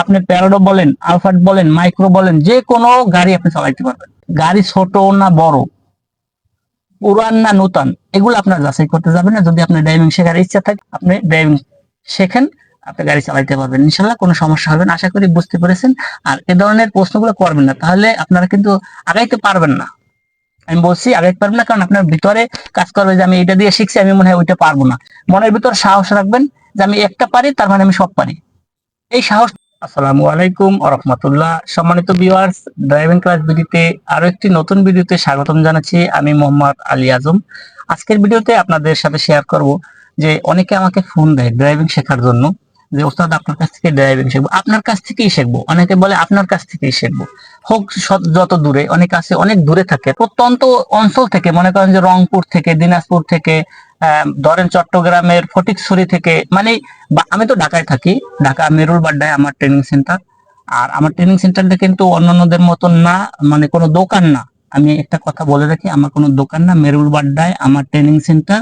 আপনি প্যারাডো বলেন, আলফাট বলেন, মাইক্রো বলেন, যে কোনো গাড়ি আপনি চালাইতে পারবেন। গাড়ি ছোট না বড় পুরান না নতুন, এগুলো আপনার যাচাই করতে যাবেন না। যদি আপনার ড্রাইভিং শেখার ইচ্ছা থাকে, আপনি ড্রাইভিং শেখেন, আপনি গাড়ি চালাইতে পারবেন। ইনশাল্লাহ কোনো সমস্যা হবে না, আশা করি বুঝতে পেরেছেন। আর এ ধরনের প্রশ্নগুলো করবেন না, তাহলে আপনারা কিন্তু আগাইতে পারবেন না। আমি বলছি আগাইতে পারবেন না, কারণ আপনার ভিতরে কাজ করবে যে আমি এটা দিয়ে শিখছি, আমি মনে হয় ওইটা পারব না। মনের ভিতর সাহস রাখবেন যে আমি একটা পারি, তার মানে আমি সব পারি। এই সাহস আসসালামু আলাইকুম রহমতুল্লাহ সম্মানিত ভিউয়ার্স ড্রাইভিং ক্লাস ভিডিওতে আরও একটি নতুন ভিডিওতে স্বাগতম জানাচ্ছি। আমি মোহাম্মদ আলী আজম। আজকের ভিডিওতে আপনাদের সাথে শেয়ার করব যে অনেকে আমাকে ফোন দেয় ড্রাইভিং শেখার জন্য যে, ওস্তাদ, আপনার কাছ থেকে ড্রাইভিং শিখব। আপনার কাছ থেকেই শিখব। অনেকে বলে, আপনার কাছ থেকেই শিখব। হোক যত দূরে, অনেক আছে, অনেক দূরে থাকে, প্রত্যন্ত অঞ্চল থেকে, মনে করেন যে রংপুর থেকে, দিনাজপুর থেকে ধরেন চট্টগ্রামের ফটিকছড়ি থেকে মানে আমি তো ঢাকায় থাকি, ঢাকা মেরুল বাড্ডায় আমার ট্রেনিং সেন্টার আর আমার ট্রেনিং সেন্টারটা কিন্তু অন্যান্যদের মতন না মানে কোনো দোকান না। আমি একটা কথা বলে রাখি, আমার কোনো দোকান না মেরুল বাড্ডায় আমার ট্রেনিং সেন্টার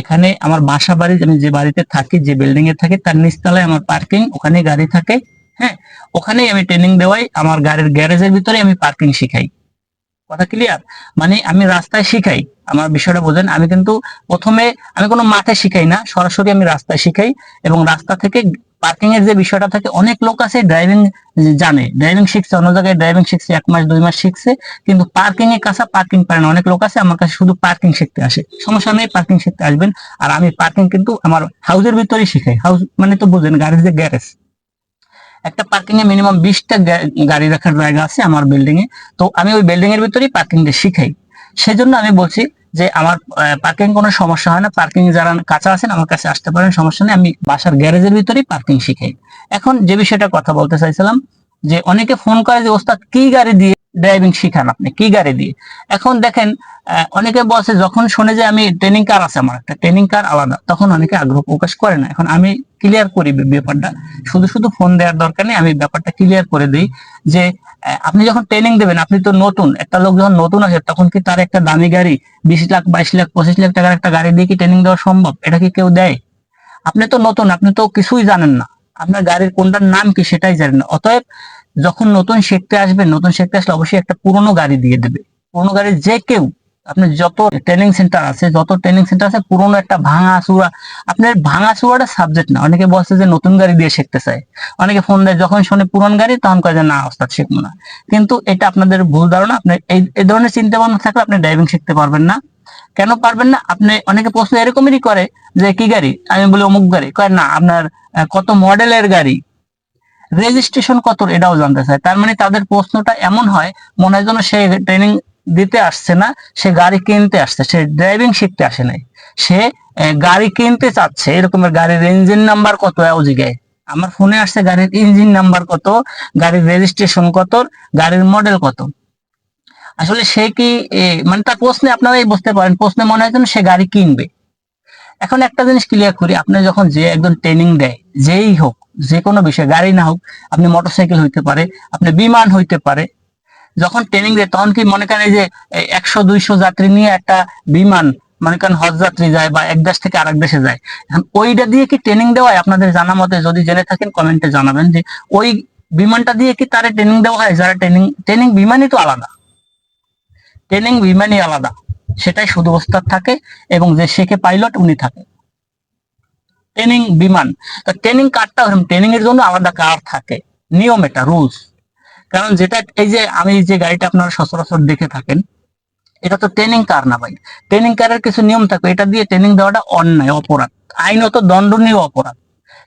এখানে আমার বাসা বাড়ি, আমি যে বাড়িতে থাকি, যে বিল্ডিং এ থাকি, তার নিচতলায় আমার পার্কিং ওখানে গাড়ি থাকে হ্যাঁ? ওখানেই আমি ট্রেনিং দেওয়াই, আমার গাড়ির গ্যারেজের ভিতরে আমি পার্কিং শিখাই। কথা ক্লিয়ার মানে আমি রাস্তায় শিখাই, আমার বিষয়টা বোঝেন। আমি কিন্তু প্রথমে, আমি কোনো মাঠে শিখাই না, সরাসরি আমি রাস্তায় শিখাই এবং রাস্তা থেকে পার্কিং এর যে বিষয়টা থাকে, অনেক লোক আছে ড্রাইভিং জানে। ড্রাইভিং শিখছে, অন্য জায়গায় ড্রাইভিং শিখছে, এক মাস, দুই মাস শিখছে, কিন্তু পার্কিং এর কাছে পার্কিং পারে না। অনেক লোক আছে, আমার কাছে শুধু পার্কিং শিখতে আসে। সমস্যা নেই পার্কিং শিখতে আসবেন। আর আমি পার্কিং কিন্তু আমার হাউসের ভিতরেই শিখাই। হাউস মানে তো বুঝেন গাড়ির যে গ্যারেজ একটা পার্কিং এ মিনিমাম বিশটা গাড়ি রাখার জায়গা আছে আমার বিল্ডিং এ। তো আমি ওই বিল্ডিং এর ভিতরেই পার্কিংটা শিখাই। সেজন্য আমি বলছি যে আমার পার্কিং কোনো সমস্যা হয় না। পার্কিং যারা কাঁচা আছেন, আমার কাছে আসতে পারেন, সমস্যা নেই। আমি বাসার গ্যারেজের ভিতরেই পার্কিং শিখাই। এখন যে বিষয়টা কথা বলতে চাইছিলাম, যে অনেকে ফোন করে যে, ওস্তাদ, কি গাড়ি দিয়ে ড্রাইভিং শিখান আপনি, কি গাড়ি দিয়ে? এখন দেখেন অনেকে বলছে, যখন শুনে যে আমি ট্রেনিং কার আছে আমার, একটা ট্রেনিং কার আলাদা, তখন অনেকে আগ্রহ প্রকাশ করে না। এখন আমি ক্লিয়ার করি ব্যাপারটা। শুধু শুধু ফোন দেওয়ার দরকার নেই, আমি ব্যাপারটা ক্লিয়ার করে দিই যে আপনি যখন ট্রেনিং দেবেন, আপনি তো নতুন, একটা লোক যখন নতুন আসে, তখন কি তার একটা দামি গাড়ি, বিশ লাখ, বাইশ লাখ, পঁচিশ লাখ টাকার একটা গাড়ি দিয়ে কি ট্রেনিং দেওয়া সম্ভব? এটা কি কেউ দেয়? আপনি তো নতুন, আপনি তো কিছুই জানেন না। আপনার গাড়ির কোনটার নাম কি সেটাই জানেন অতএব যখন নতুন শিখতে আসবেন নতুন শিখতে আসলে অবশ্যই একটা পুরনো গাড়ি দিয়ে দেবে। পুরনো গাড়ি যে কেউ আপনার যত ট্রেনিং সেন্টার আছে, যত ট্রেনিং সেন্টার আছে, পুরনো একটা ভাঙা চূড়া, আপনার ভাঙা চূড়াটা সাবজেক্ট না। অনেকে বলছে যে নতুন গাড়ি দিয়ে শিখতে চায়। অনেকে ফোন দেয়, যখন শুনে পুরন গাড়ি, তখন কয় যে, না, ওস্তাদ, শিখব না। কিন্তু এটা আপনাদের ভুল ধারণা। আপনি এই এই ধরনের চিন্তা ভাবনা থাকলে আপনি ড্রাইভিং শিখতে পারবেন না। কেন পারবেন না? আপনি, অনেকে প্রশ্ন এরকমই করে যে, কি গাড়ি? আমি বলি, অমুক গাড়ি। কয়, না, আপনার কত মডেলের গাড়ি? রেজিস্ট্রেশন কত, এটাও জানতে চায় তার মানে তাদের প্রশ্নটা এমন হয়, মনে হয় যেন সে ট্রেনিং দিতে আসছে না, সে গাড়ি কিনতে আসছে, সে ড্রাইভিং শিখতে আসে নাই। সে গাড়ি কিনতে চাচ্ছে এরকমের গাড়ির ইঞ্জিন নাম্বার কত জিগায়। আমার ফোনে আসছে গাড়ির ইঞ্জিন নাম্বার কত, গাড়ির রেজিস্ট্রেশন কত, গাড়ির মডেল কত। আসলে সে কি মানে তার প্রশ্নে আপনারাই বুঝতে পারেন, প্রশ্নে মনে হয় যেন সে গাড়ি কিনবে। এখন একটা জিনিস ক্লিয়ার করি, আপনি যখন যে একজন ট্রেনিং দেয়, যেই হোক যে কোনো বিষয়, গাড়ি না হোক, আপনি মোটরসাইকেল হইতে পারে, আপনি বিমান হইতে পারে, যখন ট্রেনিং দেয়, তখন কি মনে করেন যে একশো, দুইশো যাত্রী নিয়ে একটা বিমান, মনে করেন হজ যাত্রী যায় বা এক দেশ থেকে আরেক দেশে যায়, এখন ওইটা দিয়ে কি ট্রেনিং দেওয়া হয়? আপনাদের জানা মতে যদি জেনে থাকেন কমেন্টে জানাবেন যে, ওই বিমানটা দিয়ে কি তারা ট্রেনিং দেওয়া হয়? যারা ট্রেনিং ট্রেনিং বিমানই তো আলাদা। ট্রেনিং বিমানই আলাদা। সেটাই শুধু ওস্তাদ থাকে এবং যে শেখে পাইলট উনি থাকে। ট্রেনিং বিমান। তো ট্রেনিং কারটা ট্রেনিং এর জন্য আলাদা কার থাকে। নিয়ম এটা রুলস কারণ যেটা, এই যে আমি যে গাড়িটা আপনারা সচরাচর দেখে থাকেন, এটা তো ট্রেনিং কার না ভাই। ট্রেনিং কারের কিছু নিয়ম থাকে এটা দিয়ে ট্রেনিং দেওয়াটা অন্যায়, অপরাধ। আইনত দণ্ডনীয় অপরাধ।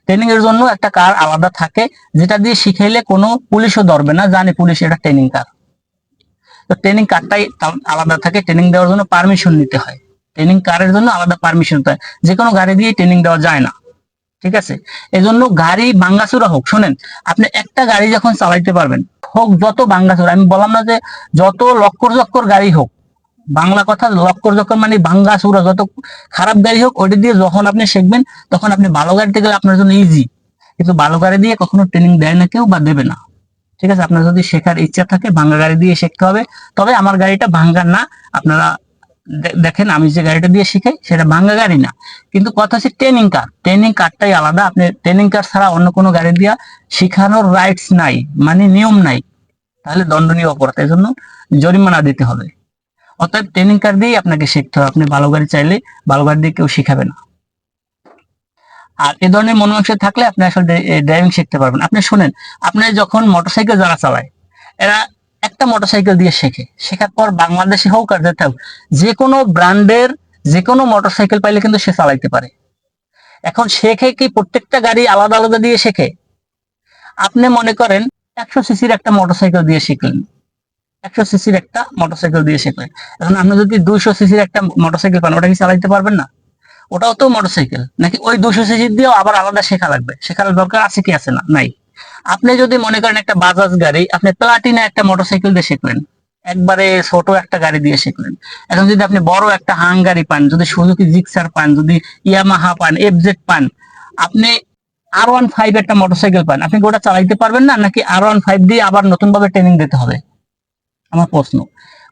ট্রেনিং এর জন্য একটা কার আলাদা থাকে, যেটা দিয়ে শিখাইলে কোনো পুলিশও ধরবে না, জানে পুলিশ এটা ট্রেনিং কার তো ট্রেনিং কারটাই আলাদা থাকে ট্রেনিং দেওয়ার জন্য পারমিশন নিতে হয়। ট্রেনিং কারের জন্য আলাদা পারমিশন হয়। যে কোনো গাড়ি দিয়ে ট্রেনিং দেওয়া যায় না। ঠিক আছে? এজন্য গাড়ি ভাঙ্গাচুরা হোক, শোনেন, আপনি একটা গাড়ি যখন চালাইতে পারবেন, হোক যত ভাঙ্গাচুরা, আমি বললাম না যে যত লক্কর চক্কর গাড়ি হোক, বাংলা কথা লক্কর চক্কর মানে ভাঙ্গাচুরা, যত খারাপ গাড়ি হোক, ওটা দিয়ে যখন আপনি শিখবেন, তখন আপনি ভালো গাড়িতে গেলে আপনার জন্য ইজি কিন্তু ভালো গাড়ি দিয়ে কখনো ট্রেনিং দেয় না কেউ বা দেবে না। ঠিক আছে? আপনার যদি শেখার ইচ্ছা থাকে, ভাঙ্গা গাড়ি দিয়ে শিখতে হবে। তবে আমার গাড়িটা ভাঙ্গা না, আপনারা দেখেন আমি যে গাড়িটা দিয়ে শিখাই সেটা ভাঙ্গা গাড়ি না। কিন্তু কথা হচ্ছে ট্রেনিং কার ট্রেনিং কারটাই আলাদা। আপনি ট্রেনিং কার ছাড়া অন্য কোনো গাড়ি দিয়া শিখানোর রাইটস নাই মানে নিয়ম নাই। তাহলে দণ্ডনীয় অপরাধ। এই জন্য জরিমানা দিতে হবে। অর্থাৎ ট্রেনিং কার দিয়েই আপনাকে শিখতে হবে। আপনি ভালো গাড়ি চাইলে ভালো গাড়ি দিয়ে কেউ শিখাবে না। আর এ ধরনের মনোমাংস থাকলে আপনি আসলে ড্রাইভিং শিখতে পারবেন। আপনি শুনেন, আপনি যখন মোটরসাইকেল যারা চালায়, এরা একটা মোটরসাইকেল দিয়ে শেখে। শেখার পর বাংলাদেশে হোক আর যেতে হোক, যে কোনো ব্র্যান্ডের যে কোনো মোটরসাইকেল পাইলে কিন্তু সে চালাইতে পারে। এখন শেখে কি প্রত্যেকটা গাড়ি আলাদা আলাদা দিয়ে শেখে? আপনি মনে করেন একশো সিসির একটা মোটরসাইকেল দিয়ে শিখলেন। একশো সিসির একটা মোটরসাইকেল দিয়ে শিখলেন। এখন আপনি যদি দুইশো সিসির একটা মোটরসাইকেল পান, ওটা কি চালাইতে পারবেন না? ওটাও তো মোটরসাইকেল নাকি ওই দুশো সিসির দিয়েও আবার আলাদা শেখা লাগবে? শেখার দরকার আছে কি আছে না? নাই। আপনি যদি মনে করেন একটা বাজাজ গাড়ি, আপনি প্লাটিনা একটা মোটরসাইকেল দিয়ে শিখলেন। একবারে ছোট একটা গাড়ি দিয়ে শিখলেন। এখন যদি আপনি বড় একটা হাং গাড়ি পান, যদি সুজুকি জিক্সার পান, যদি ইয়ামাহা পান এফজেড পান, আপনি আর ওয়ান ফাইভ একটা মোটরসাইকেল পান, আপনি গোটা চালাইতে পারবেন না? নাকি আর ওয়ান ফাইভ দিয়ে আবার নতুন ভাবে ট্রেনিং দিতে হবে? আমার প্রশ্ন।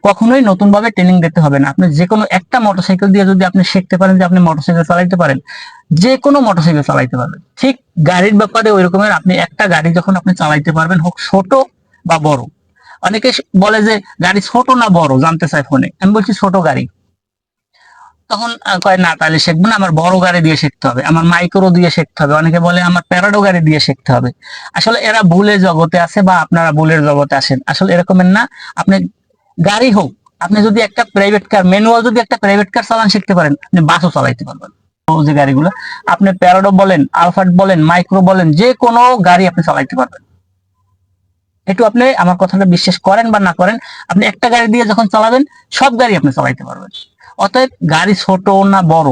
কখনোই নতুন ভাবে ট্রেনিং দিতে হবে না। আপনি যে কোনো একটা মোটরসাইকেল দিয়ে যদি আপনি শিখতে পারেন যে আপনি মোটরসাইকেল চালাইতে পারেন যে কোনো মোটরসাইকেল চালাইতে পারবেন। ঠিক গাড়ির ব্যাপারে ওই রকমের আপনি একটা গাড়ি যখন আপনি চালাইতে পারবেন, হোক ছোট বা বড়। অনেকে বলে যে, গাড়ি ছোট না বড়? জানতে চাই ফোনে। আমি বলছি ছোট গাড়ি। তখন কয়, না, তাহলে শিখব না, আমার বড় গাড়ি দিয়ে শিখতে হবে, আমার মাইক্রো দিয়ে শিখতে হবে। অনেকে বলে, আমার প্যারাডো গাড়ি দিয়ে শিখতে হবে। আসলে এরা ভুলের জগতে আছে বা আপনারা ভুলের জগতে আসেন আসলে এরকমের না, আপনি গাড়ি হোক, আপনি যদি একটা প্রাইভেট কার ম্যানুয়াল যদি একটা প্রাইভেট কার চালান, শিখতে পারেন, আপনি বাসও চালাইতে পারবেন। যে গাড়িগুলো, আপনি প্যারাডো বলেন, আলফাট বলেন, মাইক্রো বলেন, যে কোনো গাড়ি আপনি চালাইতে পারবেন। একটু আপনি আমার কথাটা বিশ্বাস করেন বা না করেন, আপনি একটা গাড়ি দিয়ে যখন চালাবেন, সব গাড়ি আপনি চালাইতে পারবেন। অতএব গাড়ি ছোট না বড়,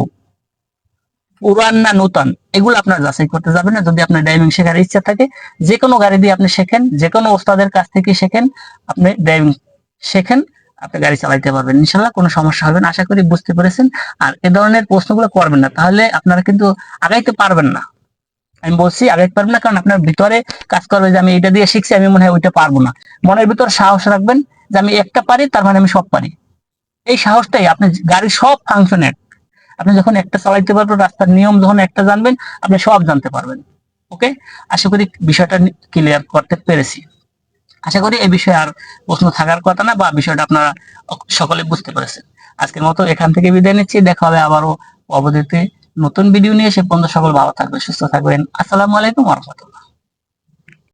পুরান না নতুন, এগুলো আপনার যাচাই করতে যাবেন না। যদি আপনার ড্রাইভিং শেখার ইচ্ছা থাকে যে কোনো গাড়ি দিয়ে আপনি শেখেন যে কোনো ওস্তাদের কাছ থেকে শেখেন, আপনি ড্রাইভিং শেখেন, আপনি গাড়ি চালাইতে পারবেন। ইনশাল্লাহ কোনো সমস্যা হবে না, আশা করি বুঝতে পেরেছেন। আর এ ধরনের প্রশ্নগুলো করবেন না, তাহলে আপনারা কিন্তু আগাইতে পারবেন না। আমি বলছি আগাইতে পারবেন না, কারণ আপনার ভিতরে কাজ করবে যে আমি এটা দিয়ে শিখছি, আমি মনে হয় ওইটা পারব না। মনের ভিতর সাহস রাখবেন যে আমি একটা পারি, তার মানে আমি সব পারি। এই সাহসটাই, আপনি গাড়ির সব ফাংশন এক আপনি যখন একটা চালাইতে পারবেন, রাস্তার নিয়ম যখন একটা জানবেন, আপনি সব জানতে পারবেন ওকে আশা করি বিষয়টা ক্লিয়ার করতে পেরেছি। আশা করি এই বিষয়ে আর প্রশ্ন থাকার কথা না, বা বিষয়টা আপনারা সকলে বুঝতে পেরেছেন। আজকের মতো এখান থেকে বিদায় নিচ্ছি, দেখা হবে আবারও অবধিতে নতুন ভিডিও নিয়ে। সে পর্যন্ত সকল ভালো থাকবে সুস্থ থাকবেন। আসসালামু আলাইকুম রহমতুল্লাহ।